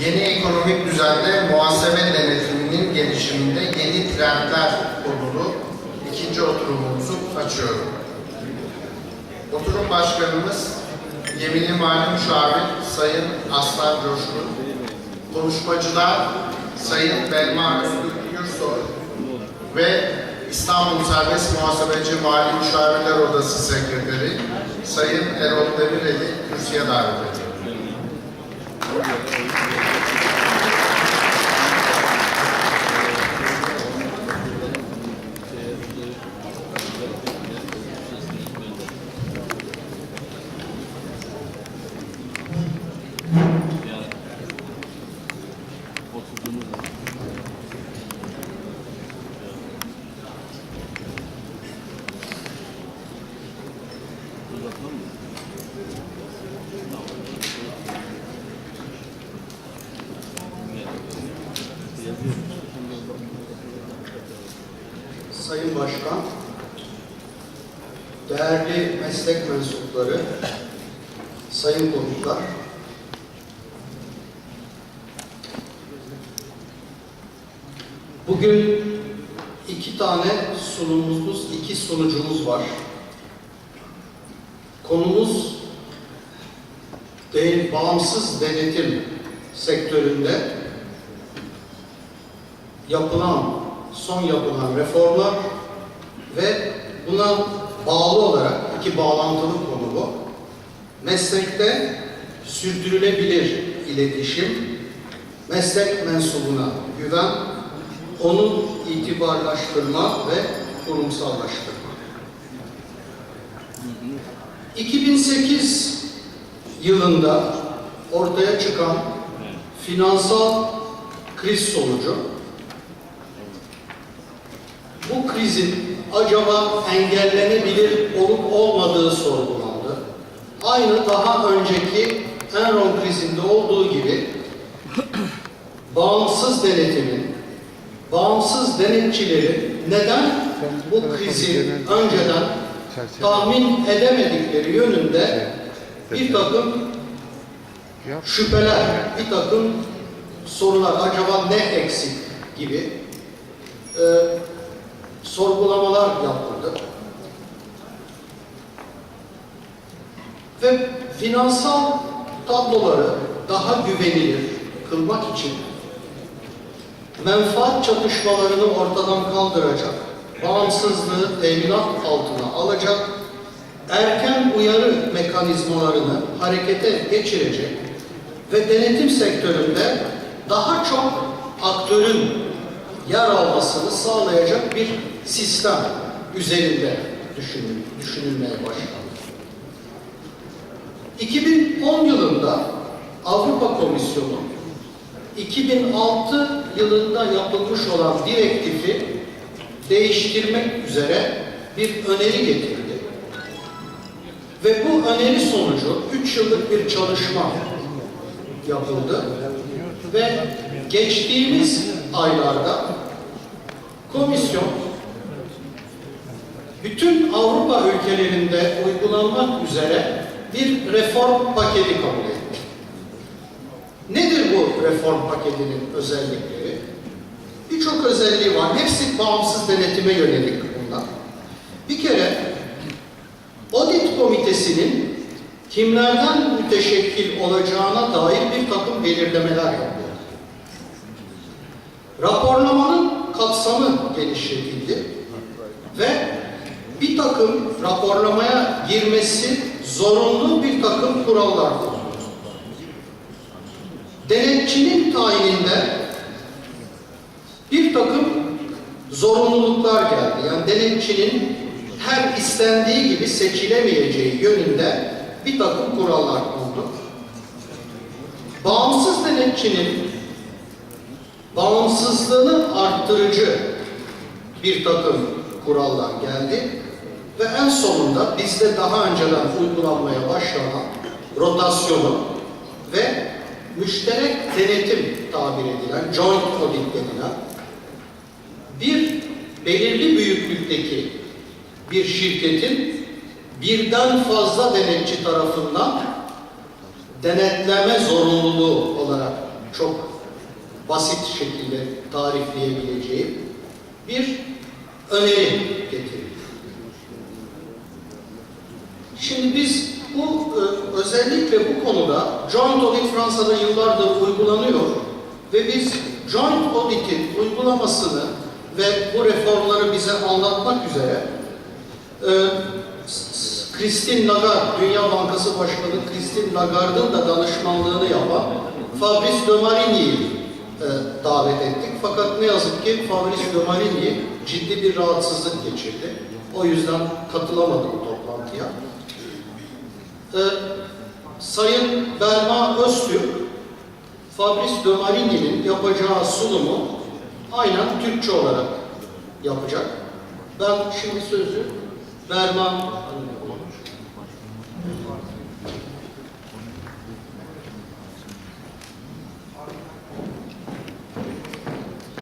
Yeni ekonomik düzende muhasebe denetiminin gelişiminde yeni trendler konulu ikinci oturumumuzu açıyorum. Oturum başkanımız Yeminli Mali Müşavir Sayın Aslan Coşkun, konuşmacılar Sayın Belma Özgür ve İstanbul Serbest Muhasebeci Mali Müşavirler Odası Sekreteri Sayın Erol Demireli kürsüye davet ediyorum. Sayın Başkan, değerli meslek mensupları, sayın konuklar, bugün iki tane sunumumuz, iki sunucumuz var. Konumuz de, bağımsız denetim sektöründe yapılan, son yapılan reformlar ve buna bağlı olarak iki bağlantılı konu bu. Meslekte sürdürülebilir iletişim, meslek mensubuna güven, onu itibarlaştırma ve kurumsallaştırma. 2008 yılında ortaya çıkan finansal kriz sonucu bu krizin acaba engellenebilir olup olmadığı sorgulandı. Aynı daha önceki Enron krizinde olduğu gibi bağımsız denetimin, bağımsız denetçilerin neden bu krizi önceden tahmin edemedikleri yönünde bir takım şüpheler, bir takım sorular, acaba ne eksik gibi e, sorgulamalar yapıldı. Ve finansal tabloları daha güvenilir kılmak için menfaat çatışmalarını ortadan kaldıracak, bağımsızlığı teminat altına alacak, erken uyarı mekanizmalarını harekete geçirecek ve denetim sektöründe daha çok aktörün yer almasını sağlayacak bir sistem üzerinde düşünül, düşünülmeye başlandı. 2010 yılında Avrupa Komisyonu 2006 yılında yapılmış olan direktifi değiştirmek üzere bir öneri getirdi. Ve bu öneri sonucu 3 yıllık bir çalışma yapıldı. Ve geçtiğimiz aylarda komisyon bütün Avrupa ülkelerinde uygulanmak üzere bir reform paketi kabul reform paketinin özellikleri? Birçok özelliği var. Hepsi bağımsız denetime yönelik bunlar. Bir kere audit komitesinin kimlerden müteşekkil olacağına dair bir takım belirlemeler yapıldı. Raporlamanın kapsamı genişletildi ve bir takım raporlamaya girmesi zorunlu bir takım kurallar konuldu. Denetçinin tayininde bir takım zorunluluklar geldi. Yani denetçinin her istendiği gibi seçilemeyeceği yönünde bir takım kurallar kondu. Bağımsız denetçinin bağımsızlığını arttırıcı bir takım kurallar geldi ve en sonunda bizde daha önceden uygulanmaya başlanan rotasyonu ve müşterek denetim tabir edilen, joint audit denilen bir belirli büyüklükteki bir şirketin birden fazla denetçi tarafından denetleme zorunluluğu olarak çok basit şekilde tarifleyebileceğim bir öneri getirildi. Şimdi biz özellikle bu konuda Joint Audit Fransa'da yıllardır uygulanıyor ve biz Joint Audit'in uygulamasını ve bu reformları bize anlatmak üzere e, Christine Lagarde, Dünya Bankası Başkanı Christine Lagarde'ın da danışmanlığını yapan Fabrice de Marigny'i e, davet ettik. Fakat ne yazık ki Fabrice de Marigny ciddi bir rahatsızlık geçirdi. O yüzden katılamadı bu toplantıya. E, Sayın Belma Öztürk, Fabrice de Marigny'nin yapacağı sunumu aynen Türkçe olarak yapacak. Ben şimdi sözü Berman